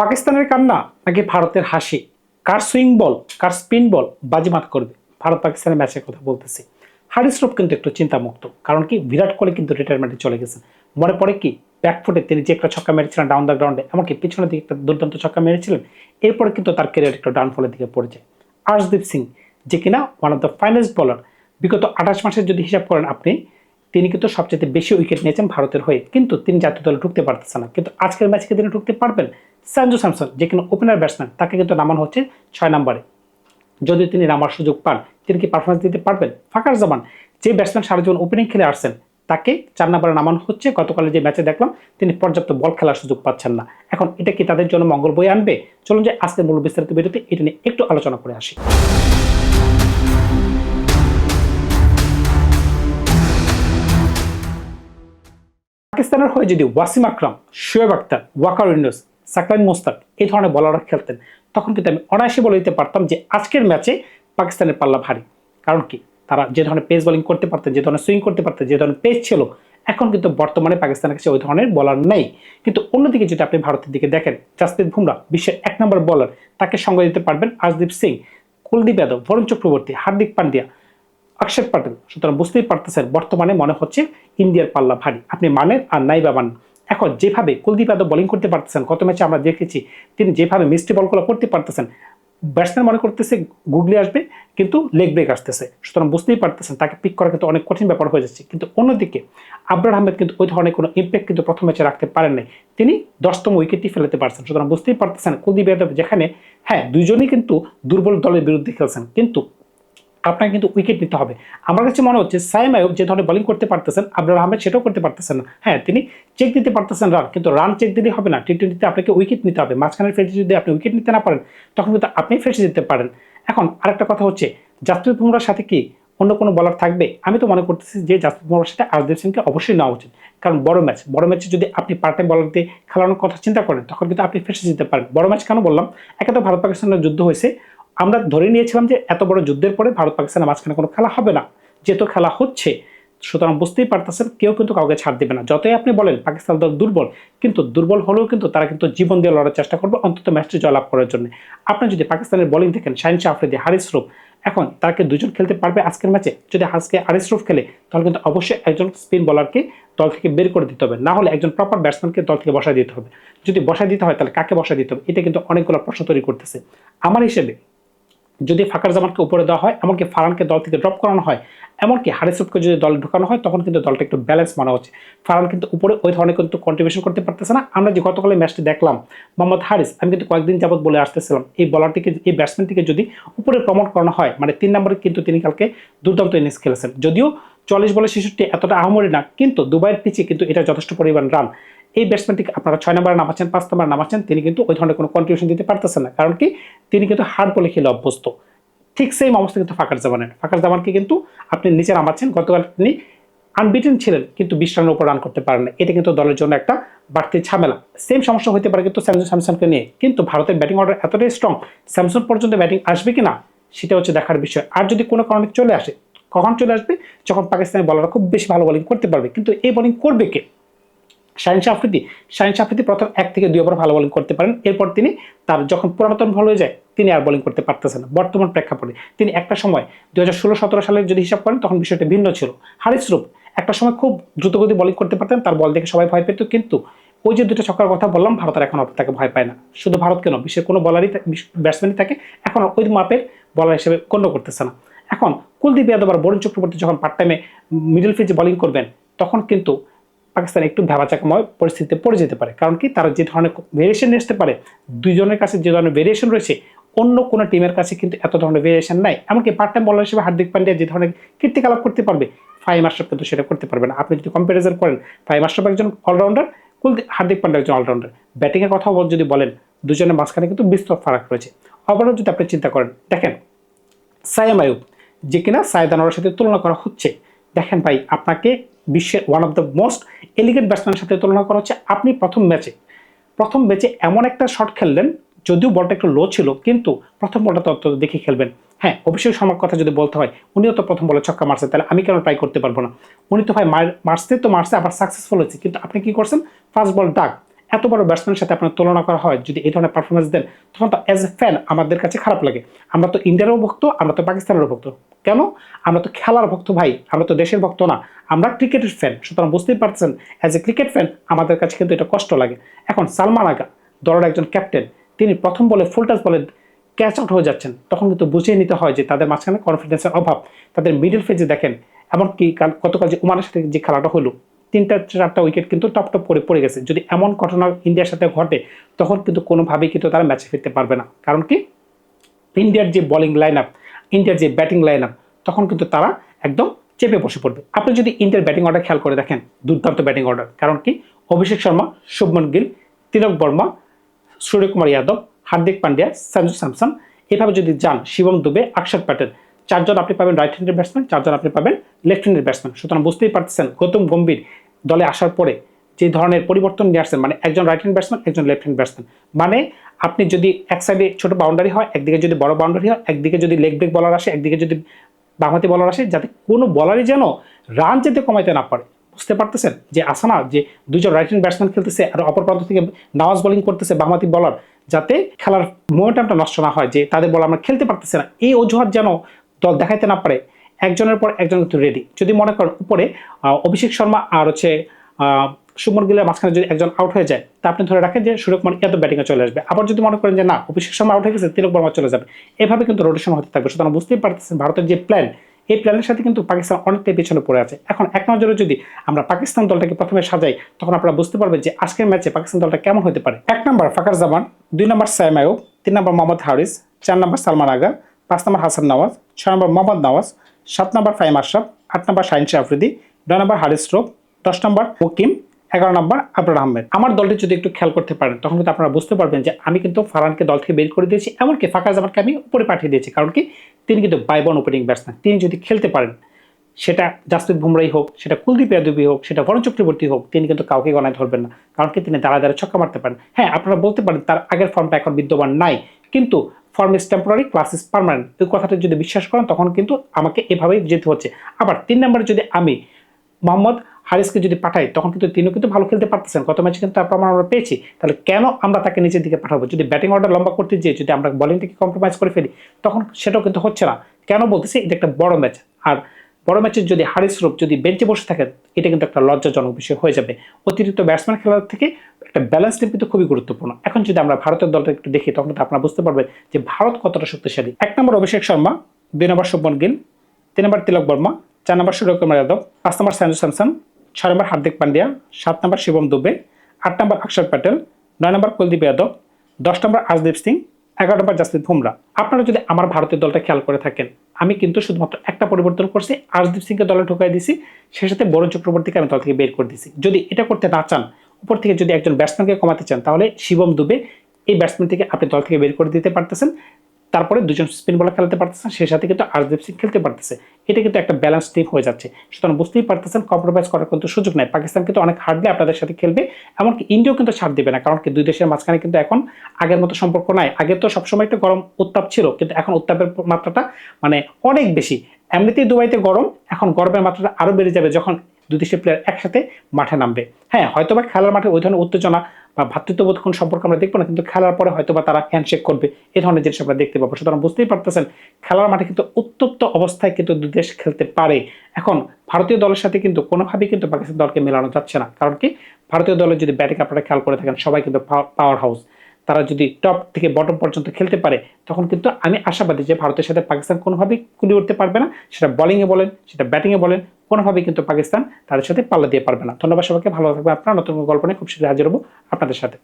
পাকিস্তানের কান্না নাকি ভারতের হাসি? কার সুইং বল কার স্পিন বল বাজিমাত করবে? ভারত পাকিস্তানের ম্যাচের কথা বলতেছি। হারিস রূপ কিন্তু একটু চিন্তামুক্ত, কারণ কি? বিরাট কোহলি কিন্তু রিটায়ারমেন্টে চলে গেছেন। মনে পড়ে কি? ব্যাকফুটে তিনি যে একটা ছক্কা মেরেছিলেন ডাউন দ্য গ্রাউন্ডে এমনকি পিছনের দিকে একটা দুর্দান্ত ছক্কা মেরেছিলেন, এরপরে কিন্তু তার ক্যারিয়ার একটা ডাউনফলের দিকে পড়ে যায় আর্শদীপ সিং, যে কিনা ওয়ান অফ দ্য ফাইনেস্ট বলার বিগত আঠাশ মাসের যদি হিসাব করেন আপনি, তিনি কিন্তু সবচেয়ে বেশি উইকেট নিয়েছেন ভারতের হয়ে। কিন্তু তিনি জাতীয় দলে ঢুকতে পারতেছেন না। কিন্তু আজকের ম্যাচে তিনি ঢুকতে পারবেন? সঞ্জু স্যামসন, যে কিনা ওপেনার ব্যাটসম্যান তাকে কিন্তু নামানো হচ্ছে ছয় নম্বরে। যদি তিনি নামার সুযোগ পান, তিনি কি পারফরমেন্স দিতে পারবেন? ফাঁকার জামান, যে ব্যাটসম্যান সারা জীবন ওপেনিং খেলে আসছেন, তাকে চার নম্বরে নামানো হচ্ছে। গতকালে যে ম্যাচে দেখলাম, তিনি পর্যাপ্ত বল খেলার সুযোগ পাচ্ছেন না। এখন এটা কি তাদের জন্য মঙ্গল বই আনবে? চলুন যে আজকের মূল বিস্তারিত ভিডিওতে এটা নিয়ে একটু আলোচনা করে আসি। পাকিস্তানের হয়ে যদি ওয়াসিম আকরাম, শোয়েব আক্তার ওয়াকার উইন্ডোজ সাকলাইন মোস্তাক এই ধরনের বলাররা খেলতেন। তখন কিন্তু আমি অনায়াসে বলে দিতে পারতাম যে আজকের ম্যাচে পাকিস্তানের পাল্লা ভারী। কারণ কি? তারা যে ধরনের পেস বোলিং করতে পারতেন, যে ধরনের সুইং করতে পারতেন, যে ধরনের পেস ছিল, এখন কিন্তু বর্তমানে পাকিস্তানের কাছে ওই ধরনের বলার নেই। কিন্তু অন্যদিকে যদি আপনি ভারতের দিকে দেখেন, জাসপ্রীত বুমরা, বিশ্বের এক নম্বর বলার তাকে সঙ্গ দিতে পারবেন আজদীপ সিং, কুলদীপ যাদব, বরুণ চক্রবর্তী, হার্দিক পান্ডিয়া, অক্ষর প্যাটেল সুতরাং বুঝতেই পারতেছেন, বর্তমানে মনে হচ্ছে ইন্ডিয়ার পাল্লা ভারী। আপনি মানেন আর নাই বা মানেন। এখন যেভাবে কুলদীপ যাদব বোলিং করতে পারতেছেন কত ম্যাচে আমরা দেখেছি, তিনি যেভাবে মিষ্টি বলগুলো করতে পারতেছেন ব্যাটসম্যান মনে করতেছে গুগলি আসবে, কিন্তু লেগ ব্রেক আসতেছে। সুতরাং বুঝতেই পারতেছেন, তাকে পিক করা কিন্তু অনেক কঠিন ব্যাপার হয়ে যাচ্ছে। কিন্তু অন্যদিকে, আবরার আহমেদ কিন্তু ওই ধরনের কোনো ইম্প্যাক্ট কিন্তু প্রথম ম্যাচে রাখতে পারেন নাই। তিনি দশতম উইকেটটি ফেলাতে পারছেন। সুতরাং বুঝতেই পারতেছেন কুলদীপ যাদব যেখানে হ্যাঁ দুইজনই কিন্তু দুর্বল দলের বিরুদ্ধে খেলছেন। কিন্তু আপনাকে কিন্তু উইকেট নিতে হবে। আমার কাছে মনে হচ্ছে সাইম আয়ুব যে ধরনের বোলিং করতে পারতেছেন আবরার আহমেদ সেটাও করতে পারতেছেন না। হ্যাঁ তিনি চেক দিতে পারতেছেন রান কিন্তু রান চেক দিলে হবে না। টি টোয়েন্টিতে আপনাকে উইকেট নিতে হবে। মাঝখানের ফেসে যদি আপনি উইকেট নিতে না পারেন, তখন কিন্তু আপনি ফেসে দিতে পারেন। এখন আরেকটা কথা হচ্ছে, জাসপ্রীত বুমরার সাথে কি অন্য কোনো বলার থাকবে? আমি তো মনে করতেছি যে জাসপ্রীত বুমরার সাথে আরদীপ সিংকে অবশ্যই নেওয়া উচিত। কারণ বড় ম্যাচ বড় ম্যাচে যদি আপনি পার্ট টাইম বলার দিয়ে খেলানোর কথা চিন্তা করেন, তখন কিন্তু আপনি ফেসে যেতে পারেন। বড় ম্যাচ কেন বললাম? একে তো ভারত পাকিস্তানের যুদ্ধ হয়েছে। আমরা ধরে নিয়েছিলাম যে এত বড় যুদ্ধের পরে ভারত পাকিস্তানের মাঝখানে কোনো খেলা হবে না। যেহেতু খেলা হচ্ছে, সুতরাং বুঝতেই পারতেছেন, কেউ কিন্তু কাউকে ছাড় দেবে না। যতই আপনি বলেন, পাকিস্তান দল দুর্বল, কিন্তু দুর্বল হলেও কিন্তু তারা কিন্তু জীবন দিয়ে লড়ার চেষ্টা করবে, অন্তত ম্যাচটি জয়লাভ করার জন্য। আপনি যদি পাকিস্তানের বোলিং দেখেন, শাহিন শাহ, আফ্রিদি, হারিস রূপ, এখন তাকে দুজন খেলতে পারবে আজকের ম্যাচে? যদি আজকে হারিস রূপ খেলে, তাহলে কিন্তু অবশ্যই একজন স্পিন বলারকে দল থেকে বের করে দিতে হবে। না হলে একজন প্রপার ব্যাটসম্যানকে দল থেকে বসায় দিতে হবে। যদি বসায় দিতে হয়, তাহলে কাকে বসায় দিতে হবে? এটা কিন্তু অনেকগুলো প্রশ্ন তৈরি করতেছে। আমার হিসেবে যদি ফাঁকার জামানকে উপরে দেওয়া হয়, এমনকি ফারানকে দল থেকে ড্রপ করানো হয়, এমনকি হারিসুফকে যদি দলে ঢুকানো হয়, তখন কিন্তু দলটা একটু ব্যালেন্স মনে হচ্ছে। ফারান কিন্তু উপরে ওই ধরনের কিন্তু কন্ট্রিবিউশন করতে পারতেছে না। আমরা যে গতকালের ম্যাচটি দেখলাম, মোহাম্মদ হারিস, আমি কিন্তু কয়েকদিন যাবৎ বলে আসতেছিলাম, এই বলারটিকে এই ব্যাটসম্যানটিকে যদি উপরে প্রমোট করানো হয় মানে তিন নম্বরে কিন্তু তিনি কালকে দুর্দান্ত ইনিংস খেলেছেন। যদিও চল্লিশ বলে শিশুটি এতটা আহমরি না, কিন্তু দুবাইয়ের পিছিয়ে কিন্তু এটা যথেষ্ট পরিমাণ রান এই ব্যাটসম্যানটিকে আপনারা ছয় নম্বরে নামাচ্ছেন, পাঁচ নম্বরে নামাচ্ছেন, তিনি কিন্তু ওই ধরনের কোনো কন্ট্রিবিউশন দিতে পারতেছেন না। কারণ কি? তিনি কিন্তু হার্ড বলে খেলে অভ্যস্ত। ঠিক সেম অবস্থা কিন্তু ফাঁকার জামানের। ফাঁকার জামানকে কিন্তু আপনি নিচে নামাচ্ছেন। গতকাল তিনি আনবিটেন ছিলেন, কিন্তু বিশ রানের উপর রান করতে পারেন এটা কিন্তু দলের জন্য একটা বাড়তি ঝামেলা। সেম সমস্যা হতে পারে কিন্তু স্যামসন, স্যামসনকে নিয়ে। কিন্তু ভারতের ব্যাটিং অর্ডার এতটাই স্ট্রং স্যামসন পর্যন্ত ব্যাটিং আসবে কি না সেটা হচ্ছে দেখার বিষয়। আর যদি কোনো কারণে চলে আসে, কখন চলে আসবে? যখন পাকিস্তানের বলাররা খুব বেশি ভালো বোলিং করতে পারবে। কিন্তু এই বোলিং করবে কে? শাহিন আফ্রিদি শাহিন আফ্রিদি প্রথম এক থেকে দুই ওভার ভালো বোলিং করতে পারেন। এরপর তিনি তার যখন পুরাতন ভালো হয়ে যায়, তিনি আর বোলিং করতে পারতেছেন না। বর্তমান প্রেক্ষাপটে তিনি একটা সময় দু হাজার ষোলো সতেরো সালের যদি হিসাব করেন, তখন বিষয়টা ভিন্ন ছিল। হারিস রূপ একটা সময় খুব দ্রুতগতি বোলিং করতে পারতেন, তার বল দেখে সবাই ভয় পেত। কিন্তু ওই যে দুটো ছক্কার কথা বললাম, ভারত আর এখন তাকে ভয় পায় না। শুধু ভারত কেন বিশ্বের কোনো বলারই ব্যাটসম্যানই থাকে এখন ওই মাপের বলার হিসেবে গণ্য করতেছে না। এখন কুলদীপ যাদব আর বরুণ চক্রবর্তী যখন পার্ট টাইমে মিডল ফিজে বোলিং করবেন, তখন কিন্তু পাকিস্তান একটু ভেবাচাকাময় পরিস্থিতিতে পড়ে যেতে পারে। কারণ কি? তারা যে ধরনের ভেরিয়েশন আসতে পারে দুজনের কাছে যে ধরনের ভেরিয়েশন রয়েছে, অন্য কোনো টিমের কাছে কিন্তু এত ধরনের ভেরিয়েশন নাই। এমনকি পার্ট টাইম বলার হিসেবে হার্দিক পান্ডিয়া যে ধরনের কীর্তিকলাপ করতে পারবে ফাইম আশরাফ কিন্তু সেটা করতে পারবে না। আপনি যদি কম্পারিজন করেন ফাইম আশরাফ একজন অলরাউন্ডার কুলদীপ হার্দিক পান্ডিয়া একজন অলরাউন্ডার ব্যাটিংয়ের কথা যদি বলেন, দুজনের মাঝখানে কিন্তু বিস্তর ফারাক রয়েছে। ওভারঅল যদি আপনি চিন্তা করেন, দেখেন সায়াম আয়ুব, যে কিনা সায়েদ আনোয়ারের সাথে তুলনা করা হচ্ছে। দেখেন ভাই, আপনাকে বিশ্বের one of the most elegant ব্যাটসম্যানের সাথে তুলনা করা হচ্ছে আপনি প্রথম ম্যাচে প্রথম ম্যাচে এমন একটা শট খেললেন, যদিও বলটা একটু লো ছিল, কিন্তু প্রথম বলটা তো দেখে খেলবেন। হ্যাঁ অবশ্যই সময় কথা যদি বলতে হয়, উনিও তো প্রথম বলে ছক্কা মারছে, তাহলে আমি কেন ট্রাই করতে পারব না? উনি তো ভাই মারতে তো মারছে, আবার সাকসেসফুল হয়েছে, কিন্তু আপনি কি করছেন? ফার্স্ট বল ডাক এত বড় ব্যাটসম্যানের সাথে আপনার তুলনা করা হয়, যদি এই ধরনের পারফরমেন্স দেন, তখন তো অ্যাজ এ ফ্যান আমাদের কাছে খারাপ লাগে। আমরা তো ইন্ডিয়ারও ভক্ত আমরা তো পাকিস্তানেরও ভক্ত কেন? আমরা তো খেলার ভক্ত ভাই, আমরা তো দেশের ভক্ত না। আমরা ক্রিকেটের ফ্যান সুতরাং বুঝতেই পারছেন অ্যাজ এ ক্রিকেট ফ্যান আমাদের কাছে কিন্তু এটা কষ্ট লাগে। এখন সালমান আগা, দলের একজন ক্যাপ্টেন তিনি প্রথম বলে ফুল টাচ বলে ক্যাচ আউট হয়ে যাচ্ছেন। তখন কিন্তু বুঝিয়ে নিতে হয় যে তাদের মাঝখানে কনফিডেন্সের অভাব। তাদের মিডল ফেজে দেখেন, এমনকি কাল গতকাল যে ওমানের সাথে যে খেলাটা হলো তিনটা চারটা উইকেট কিন্তু টপ টপ করে পড়ে গেছে। যদি এমন ঘটনা ইন্ডিয়ার সাথে ঘটে, তখন কিন্তু কোনোভাবেই কিন্তু তারা ম্যাচে ফিরতে পারবে না। কারণ কি? ইন্ডিয়ার যে বোলিং লাইন আপ ইন্ডিয়ার যে ব্যাটিং লাইন আপ তখন কিন্তু তারা একদম চেপে বসে পড়বে। আপনি যদি ইন্ডিয়ার ব্যাটিং অর্ডার খেয়াল করে দেখেন, দুর্দান্ত ব্যাটিং অর্ডার কারণ কি? অভিষেক শর্মা, শুভমন গিল, তিলক বর্মা, সূর্যকুমার যাদব, হার্দিক পান্ডিয়া, সঞ্জু স্যামসন। এভাবে যদি যান, শিবম দুবে অক্ষর প্যাটেল চারজন আপনি পাবেন রাইট হ্যান্ডের ব্যাটসম্যান চারজন আপনি পাবেন লেফট হ্যান্ডের ব্যাটসম্যান সুতরাং বুঝতেই পারতেছেন গৌতম গম্ভীর দলে আসার পরে যে ধরনের পরিবর্তন নিয়ে আসছেন মানে একজন রাইট হ্যান্ড ব্যাটসম্যান একজন লেফট হ্যান্ড ব্যাটসম্যান মানে আপনি যদি এক সাইডে ছোট বাউন্ডারি হয়, একদিকে যদি বড় বাউন্ডারি হয়, একদিকে যদি লেগ ব্রেক বলার আসে, একদিকে যদি বামহাতি বলার আসে, যাতে কোনো বলারই যেন রান যেতে কমাইতে না পারে। বুঝতে পারতেছেন যে আসানা, যে দুজন রাইট হ্যান্ড ব্যাটসম্যান খেলতেছে আর অপর প্রান্ত থেকে নামাজ বোলিং করতেছে বামহাতি বলার যাতে খেলার মোমেন্টামটা নষ্ট না হয়, যে তাদের বল আমরা খেলতে পারতেছে না, এই অজুহাত যেন দল দেখাইতে না পারে একজনের পর একজন কিন্তু রেডি যদি মনে করেন উপরে অভিষেক শর্মা আর হচ্ছে শুভমন গিলের মাঝখানে যদি একজন আউট হয়ে যায়, তা আপনি ধরে রাখেন যে সূর্যকুমার এত ব্যাটিংয়ে চলে আসবে। আবার যদি মনে করেন যে না, অভিষেক শর্মা আউট হয়ে গেছে, তিলক বর্মা চলে যাবে। এভাবে কিন্তু রোটেশন হতে থাকবে। সুতরাং বুঝতেই পারতেছেন ভারতের যে প্ল্যান এই প্ল্যানের সাথে কিন্তু পাকিস্তান অনেকটাই পেছনে পড়ে আছে। এখন এক নজরে যদি আমরা পাকিস্তান দলটাকে প্রথমে সাজাই, তখন আপনারা বুঝতে পারবেন যে আজকের ম্যাচে পাকিস্তান দলটা কেমন হতে পারে। এক নম্বর ফাকার জামান, দুই নম্বর সাইম আয়ুব, তিন নম্বর মোহাম্মদ হারিস, চার নম্বর সালমান আগা পাঁচ নম্বর হাসান নওয়াজ, ছয় নম্বর মোহাম্মদ নওয়াজ সাত নম্বর ফাইম আশরাফ, আট নম্বর শাহিন শাহ আফ্রিদি, নয় নম্বর হারিস রোপ দশ নম্বর মুকিম এগারো নম্বর আবরার আহমেদ। আমার দলটি যদি একটু খেয়াল করতে পারেন, তখন কিন্তু আপনারা বুঝতে পারবেন যে আমি কিন্তু ফারহানকে দল থেকে বের করে দিয়েছি, এমনকি ফাঁকা জামানকে আমি উপরে পাঠিয়ে দিয়েছি। কারণ কি? তিনি কিন্তু বাইবন ওপেনিং ব্যাটসম্যান তিনি যদি খেলতে পারেন, সেটা জাসপ্রীত বুমরাই হোক, সেটা কুলদীপ যাদবই হোক, সেটা বরণ চক্রবর্তী হোক, তিনি কিন্তু কাউকে গণায় ধরবেন না। কারণ কি? তিনি দাঁড়া দাঁড়া ছক্কা মারতে পারেন। হ্যাঁ আপনারা বলতে পারেন তার আগের ফর্মটা এখন বিদ্যমান নাই। কিন্তু form is temporary class is permanent এই কথাটা যদি বিশ্বাস করেন, তখন কিন্তু আমাকে এভাবেই যেতে হচ্ছে। আবার তিন নম্বরে যদি আমি মোহাম্মদ হারিসকে যদি পাঠাই, তখন কিন্তু তিনিও কিন্তু ভালো খেলতে পারতেছেন। গত ম্যাচে কিন্তু তার প্রমাণ আমরা পেয়েছি। তাহলে কেন আমরা তাকে নিচের দিকে পাঠাবো? যদি ব্যাটিং অর্ডার লম্বা করতে যেয়ে যদি আমরা বলিংটাকে কম্প্রোমাইজ করে ফেলি, তখন সেটাও কিন্তু হচ্ছে না। কেন বলতেছি? এটা একটা বড় ম্যাচ। আর বড় ম্যাচের যদি হারিস রূপ যদি বেঞ্চে বসে থাকেন এটা কিন্তু একটা লজ্জাজনক বিষয় হয়ে যাবে। অতিরিক্ত ব্যাটসম্যান খেলার থেকে একটা ব্যালেন্স টিম কিন্তু খুবই গুরুত্বপূর্ণ। এখন যদি আমরা ভারতের দলটা একটু দেখি, তখন কিন্তু আপনারা বুঝতে পারবেন যে ভারত কতটা শক্তিশালী। এক নম্বর অভিষেক শর্মা, দুই নম্বর শুভমন গিল, তিন নম্বর তিলক বর্মা, চার নম্বর সূর্যকুমার যাদব, পাঁচ নম্বর সঞ্জু স্যামসন, ছয় নম্বর হার্দিক পান্ডিয়া, সাত নম্বর শিবম দুবে, আট নম্বর অক্ষর প্যাটেল, নয় নম্বর কুলদীপ যাদব, দশ নম্বর আজদীপ সিং, এগারো নম্বর জাসপ্রীত বুমরা। আপনারা যদি আমার ভারতের দলটা খেয়াল করে থাকেন, আমি কিন্তু শুধুমাত্র একটা পরিবর্তন করছি, আজদীপ সিংকে দলে ঢুকাই দিছি, সে সাথে বরুণ চক্রবর্তীকে আমি দল থেকে বের করে দিছি। যদি এটা করতে না চান উপর থেকে যদি একজন ব্যাটসম্যানকে কমাতে চান, তাহলে শিবম দুবে এই ব্যাটসম্যান থেকে আপনি দল থেকে বের করে দিতে পারতেছেন। তারপরে দুজন স্পিন বলার খেলতে পারতেছেন, সেই সাথে কিন্তু আরদীপ সিং খেলতে পারতেছে। এটা কিন্তু একটা ব্যালেন্স টিম হয়ে যাচ্ছে। সুতরাং বুঝতেই পারতেছেন কম্প্রোমাইজ করার কিন্তু সুযোগ নাই। পাকিস্তান কিন্তু অনেক হার্ডলি আপনাদের সাথে খেলবে, এমনকি ইন্ডিয়াও কিন্তু ছাড় দেবে না, কারণ কি দুই দেশের মাঝখানে কিন্তু এখন আগের মতো সম্পর্ক নাই। আগে তো সবসময় একটা গরম উত্তাপ ছিল, কিন্তু এখন উত্তাপের মাত্রাটা মানে অনেক বেশি। এমনিতেই দুবাইতে গরম, এখন গরমের মাত্রাটা আরও বেড়ে যাবে। যখন দুই দেশের প্লেয়ার একসাথে মাঠে নামবে। হ্যাঁ হয়তোবা খেলার মাঠে ওই ধরনের উত্তেজনা বা ভ্রাতৃত্ববোধ কোন সম্পর্ক আমরা দেখব না, কিন্তু খেলার পরে হয়তোবা তারা হ্যান্ডশেক করবে এই ধরনের জিনিস আমরা দেখতে পাবো। সুতরাং বুঝতেই পারতেছেন, খেলার মাঠে কিন্তু উত্তপ্ত অবস্থায় কিন্তু দুই দেশ খেলতে পারে। এখন ভারতীয় দলের সাথে কিন্তু কোনোভাবেই কিন্তু পাকিস্তান দলকে মেলানো যাচ্ছে না। কারণ কি? ভারতীয় দলের যদি ব্যাটিং আপনারা খেয়াল করে থাকেন, সবাই কিন্তু পাওয়ার হাউস তারা যদি টপ থেকে বটম পর্যন্ত খেলতে পারে, তখন কিন্তু আমি আশাবাদী যে ভারতের সাথে পাকিস্তান কোনোভাবেই কুলি উঠতে পারবে না। সেটা বলিংয়ে বলেন, সেটা ব্যাটিংয়ে বলেন, কোনোভাবেই কিন্তু পাকিস্তান তাদের সাথে পাল্লা দিয়ে পারবে না। ধন্যবাদ সবাইকে, ভালো থাকবে আপনারা। নতুন গল্প নিয়ে খুব শীঘ্রই হাজির হব আপনাদের সাথে।